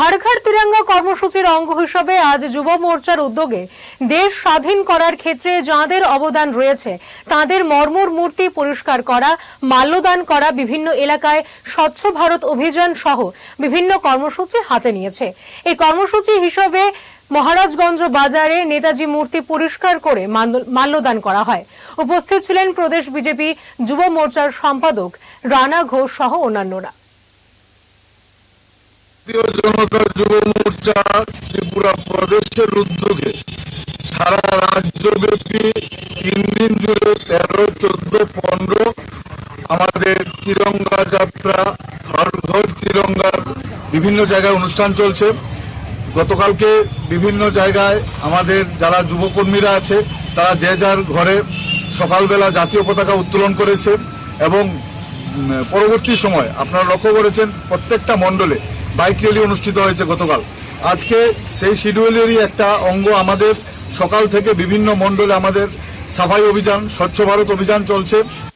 হর ঘর তিরঙ্গা কর্মসূচির অঙ্গ হিসেবে আজ যুব মোর্চার উদ্যোগে দেশ স্বাধীন করার ক্ষেত্রে যাঁদের অবদান রয়েছে, তাঁদের মর্মর মূর্তি পরিষ্কার করা, মাল্যদান করা বিভিন্ন এলাকায় স্বচ্ছ ভারত অভিযান সহ বিভিন্ন কর্মসূচি হাতে নিয়েছে। এই কর্মসূচি হিসেবে মহারাজগঞ্জ বাজারে নেতাজি মূর্তি পরিষ্কার করে মাল্যদান করা হয়। উপস্থিত ছিলেন প্রদেশ বিজেপি যুব মোর্চার সম্পাদক রানা ঘোষ সহ অন্যান্যরা। ভারতীয় জনতা যুব মোর্চা ত্রিপুরা প্রদেশের উদ্যোগে সারা রাজ্যব্যাপী তিন দিন জুড়ে তেরো, চোদ্দ, পনেরো আমাদের তিরঙ্গা যাত্রা ঘর তিরঙ্গার বিভিন্ন জায়গায় অনুষ্ঠান চলছে। গতকালকে বিভিন্ন জায়গায় আমাদের যারা যুবকর্মীরা আছে, তারা যে যার ঘরে সকালবেলা জাতীয় পতাকা উত্তোলন করেছে এবং পরবর্তী সময় আপনারা লক্ষ্য করেছেন, প্রত্যেকটা মণ্ডলে বাইক র্যালি অনুষ্ঠিত হয়েছে গতকাল। আজকে সেই শিডিউলেরই একটা অঙ্গ আমাদের। সকাল থেকে বিভিন্ন মণ্ডলে আমাদের সাফাই অভিযান, স্বচ্ছ ভারত অভিযান চলছে।